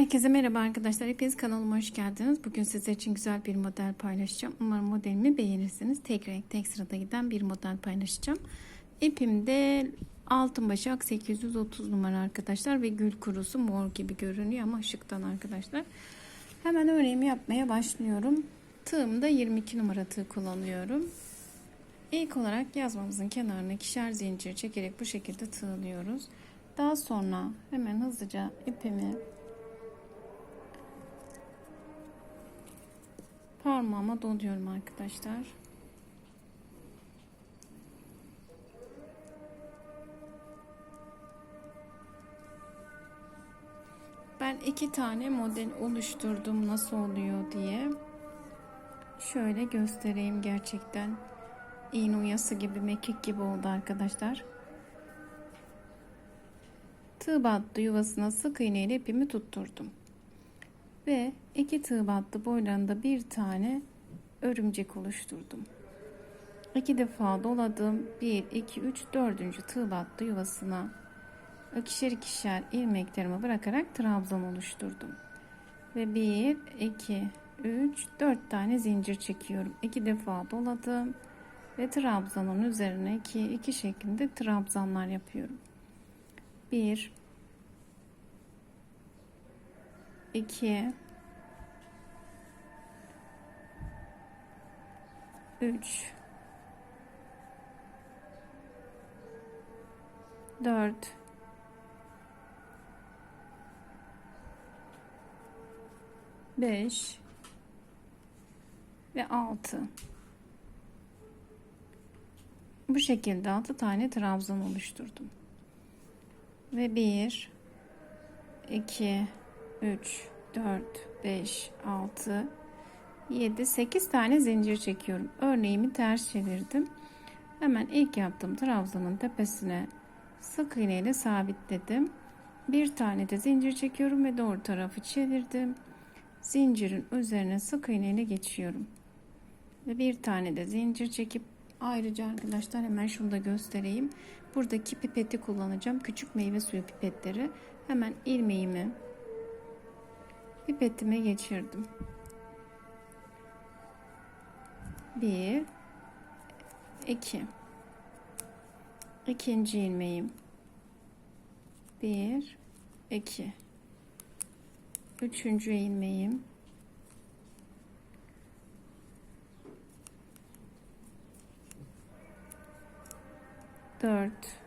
Herkese merhaba arkadaşlar. Hepiniz kanalıma hoş geldiniz. Bugün sizler için güzel bir model paylaşacağım. Umarım modelimi beğenirsiniz. Tek renk tek sırada giden bir model paylaşacağım. İpimde altın başak 830 numara arkadaşlar ve gül kurusu mor gibi görünüyor ama ışıktan arkadaşlar. Hemen örneğimi yapmaya başlıyorum. Tığımda 22 numara tığ kullanıyorum. İlk olarak yazmamızın kenarına ikişer zincir çekerek bu şekilde tığlıyoruz. Daha sonra hemen hızlıca ipimi parmağıma doluyorum arkadaşlar. Ben iki tane model oluşturdum nasıl oluyor diye. Şöyle göstereyim gerçekten. iğne uyası gibi mekik gibi oldu arkadaşlar. Tığ battı yuvasına sık iğne ile ipimi tutturdum. Ve iki tığ battı boylarında bir tane örümcek oluşturdum. İki defa doladım. 1, 2, 3, 4. tığ battı yuvasına ikişer ikişer ilmeklerimi bırakarak trabzan oluşturdum. Ve 1, 2, 3, 4 tane zincir çekiyorum. İki defa doladım ve trabzanın üzerine 2, 2 şeklinde trabzanlar yapıyorum. 1 2 3 4 5 ve 6 bu şekilde 6 tane trabzan oluşturdum. Ve 1 2 3 4 5 6 7 8 tane zincir çekiyorum. Örneğimi ters çevirdim. Hemen ilk yaptığım trabzanın tepesine sık iğne ile sabitledim. Bir tane de zincir çekiyorum ve doğru tarafı çevirdim. Zincirin üzerine sık iğne ile geçiyorum. Ve bir tane de zincir çekip ayrıca arkadaşlar hemen şunu da göstereyim. Buradaki pipeti kullanacağım. Küçük meyve suyu pipetleri. Hemen ilmeğimi pipetime geçirdim. Bir, iki, ikinci ilmeğim, bir, iki, üçüncü ilmeğim, dört,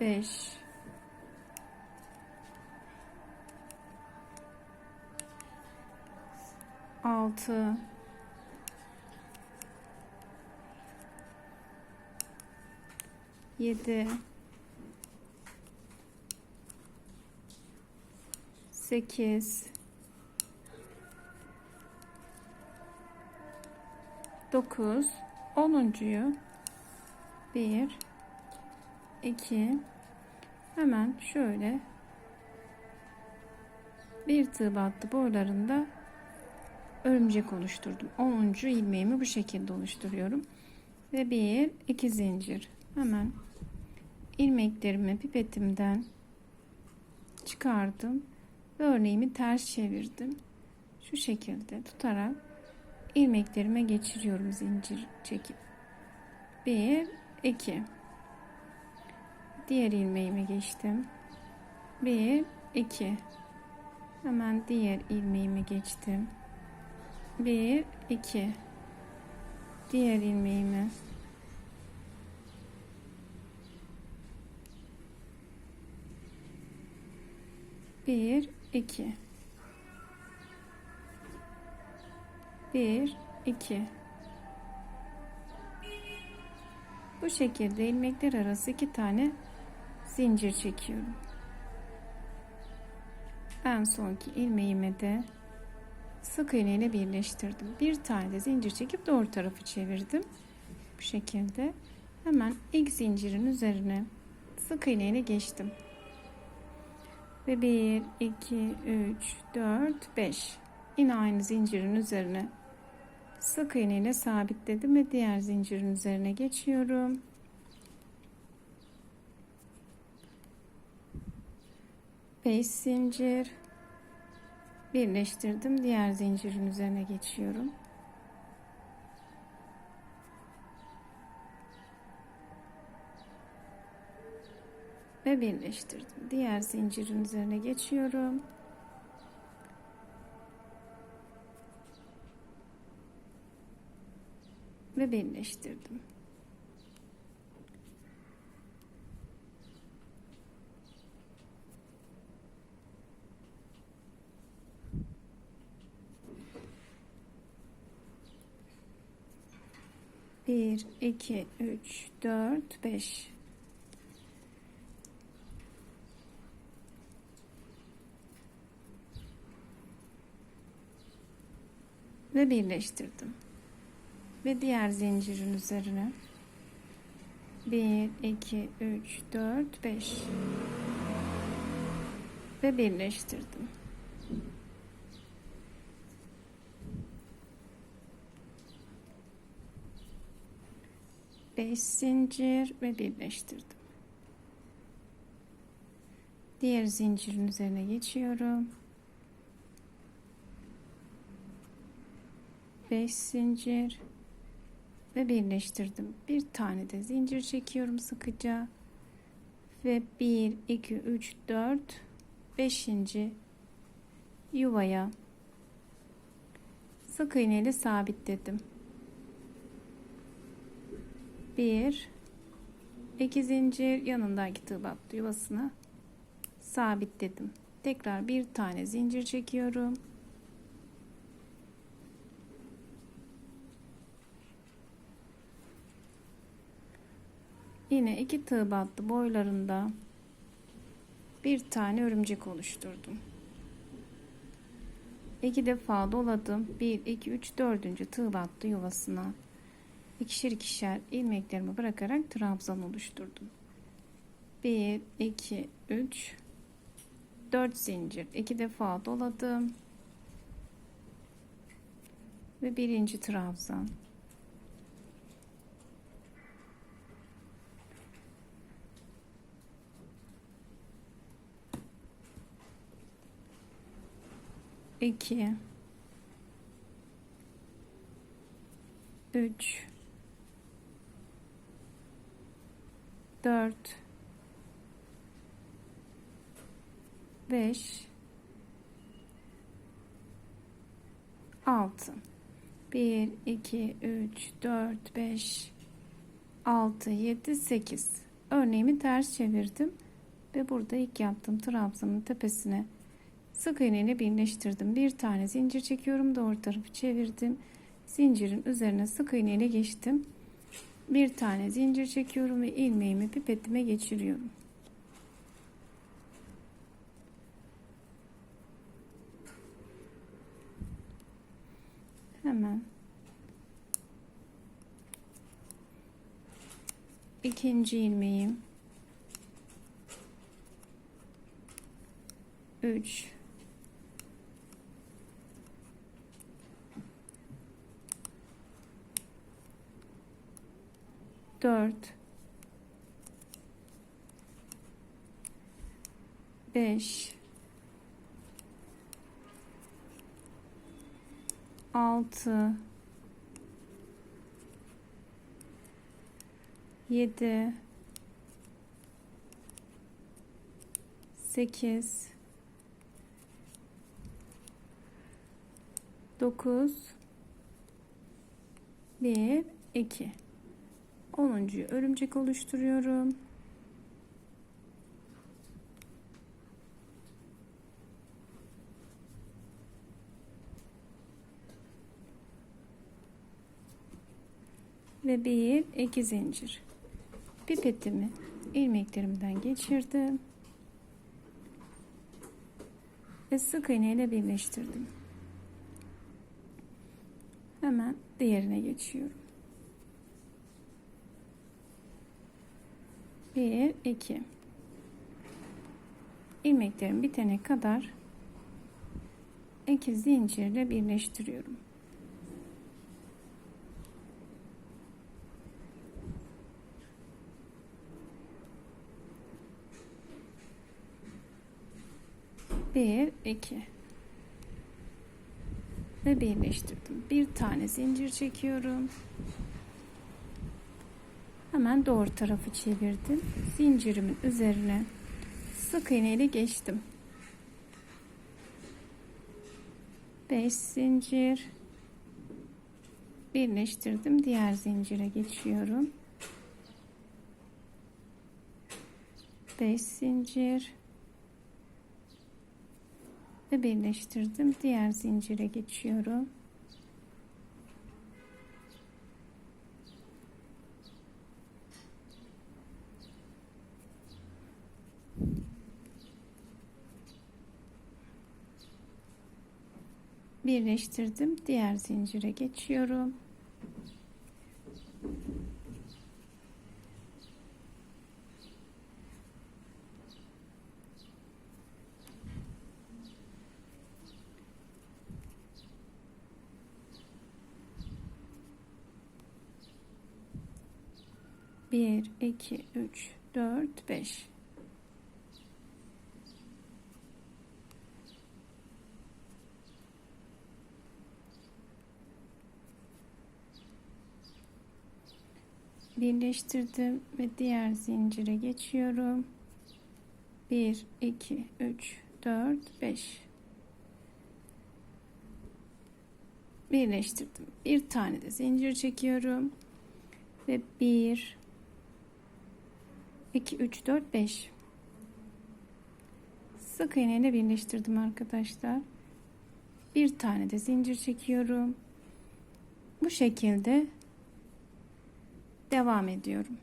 beş, altı. Yedi. Sekiz. Dokuz. Onuncuyu bir iki. Hemen şöyle bir tığ battı. Boylarında örümcek oluşturdum. 10. ilmeğimi bu şekilde oluşturuyorum. Ve bir iki zincir. Hemen ilmeklerimi pipetimden çıkardım. Ve örneğimi ters çevirdim. Şu şekilde tutarak ilmeklerime geçiriyorum zincir çekip. 1 2 Diğer ilmeğime geçtim. 1 2 Hemen diğer ilmeğime geçtim. 1 2 diğer ilmeğimi. Bir iki. Bir iki. Bu şekilde ilmekler arası iki tane zincir çekiyorum. En sonki ilmeğime de sık iğne ile birleştirdim. Bir tane de zincir çekip doğru tarafı çevirdim. Bu şekilde hemen ilk zincirin üzerine sık iğne ile geçtim. Ve 1, 2, 3, 4, 5. Yine aynı zincirin üzerine sık iğne ile sabitledim ve diğer zincirin üzerine geçiyorum. 5 zincir birleştirdim. Diğer zincirin üzerine geçiyorum. Ve birleştirdim. Diğer zincirin üzerine geçiyorum. Ve birleştirdim. Bir, iki, üç, dört, beş. Ve birleştirdim. Ve diğer zincirin üzerine. Bir, iki, üç, dört, beş. Ve birleştirdim. 5 zincir ve birleştirdim. Diğer zincirin üzerine geçiyorum. 5 zincir ve birleştirdim. Bir tane de zincir çekiyorum sıkıca ve 1 2 3 4 5. yuvaya sık iğne ile sabitledim. 1 2 zincir yanındaki tığ battı yuvasına sabitledim. Tekrar bir tane zincir çekiyorum. Yine iki tığ battı boylarında bir tane örümcek oluşturdum. İki defa doladım. 1 2 3 4. tığ battı yuvasına ikişer ikişer ilmeklerimi bırakarak trabzan oluşturdum. 1 2 3 4 zincir. İki defa doladım. Ve birinci trabzan. İki üç 4 5 6 1 2 3 4 5 6 7 8 örneğimi ters çevirdim ve burada ilk yaptığım trabzanın tepesine sık iğneyle birleştirdim. Bir tane zincir çekiyorum doğru tarafı çevirdim. Zincirin üzerine sık iğneyle geçtim bir tane zincir çekiyorum ve ilmeğimi pipetime geçiriyorum. Hemen. İkinci ilmeğim. 3 4 5 6 7 8 9 1 2 Onuncuyu örümcek oluşturuyorum. Ve bir iki zincir. Pipetimi ilmeklerimden geçirdim. Ve sık iğne ile birleştirdim. Hemen diğerine geçiyorum. 1 2 ilmeklerim bitene kadar iki zincirle birleştiriyorum. 1 2 ve birleştirdim. Bir tane zincir çekiyorum. Hemen doğru tarafı çevirdim. Zincirimin üzerine sık iğne ile geçtim. 5 zincir birleştirdim. Diğer zincire geçiyorum. 5 zincir ve birleştirdim. Diğer zincire geçiyorum. Birleştirdim. Diğer zincire geçiyorum. Bir, iki, üç, dört, beş. Birleştirdim ve diğer zincire geçiyorum. 1 2 3 4 5 birleştirdim. Bir tane de zincir çekiyorum. Ve 1 2 3 4 5 sık iğne ile birleştirdim arkadaşlar. Bir tane de zincir çekiyorum. Bu şekilde devam ediyorum.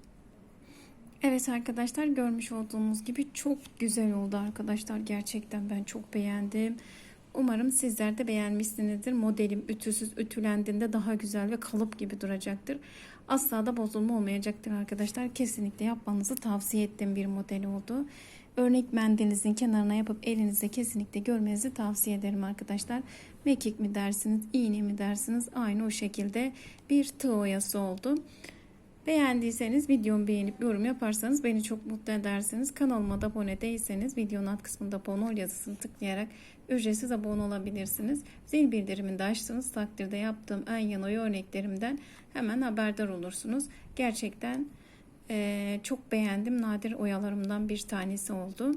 Evet arkadaşlar görmüş olduğunuz gibi çok güzel oldu arkadaşlar. Gerçekten ben çok beğendim. Umarım sizler de beğenmişsinizdir. Modelim ütüsüz ütülendiğinde daha güzel ve kalıp gibi duracaktır. Asla da bozulma olmayacaktır arkadaşlar. Kesinlikle yapmanızı tavsiye ettiğim bir model oldu. Örnek mendilinizin kenarına yapıp elinizde kesinlikle görmenizi tavsiye ederim arkadaşlar. Mekik mi dersiniz, iğne mi dersiniz aynı o şekilde bir tığ oyası oldu. Beğendiyseniz videomu beğenip yorum yaparsanız beni çok mutlu edersiniz. Kanalıma da abone değilseniz videonun alt kısmında abone ol yazısını tıklayarak ücretsiz abone olabilirsiniz. Zil bildirimini de açtığınız takdirde yaptığım en yan oya örneklerimden hemen haberdar olursunuz. Gerçekten e, çok beğendim. Nadir oyalarımdan bir tanesi oldu.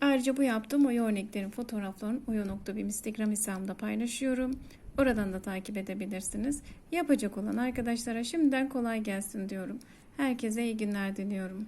Ayrıca bu yaptığım oya örneklerin fotoğraflarını oya.bim Instagram hesabımda paylaşıyorum. Oradan da takip edebilirsiniz. Yapacak olan arkadaşlara şimdiden kolay gelsin diyorum. Herkese iyi günler diliyorum.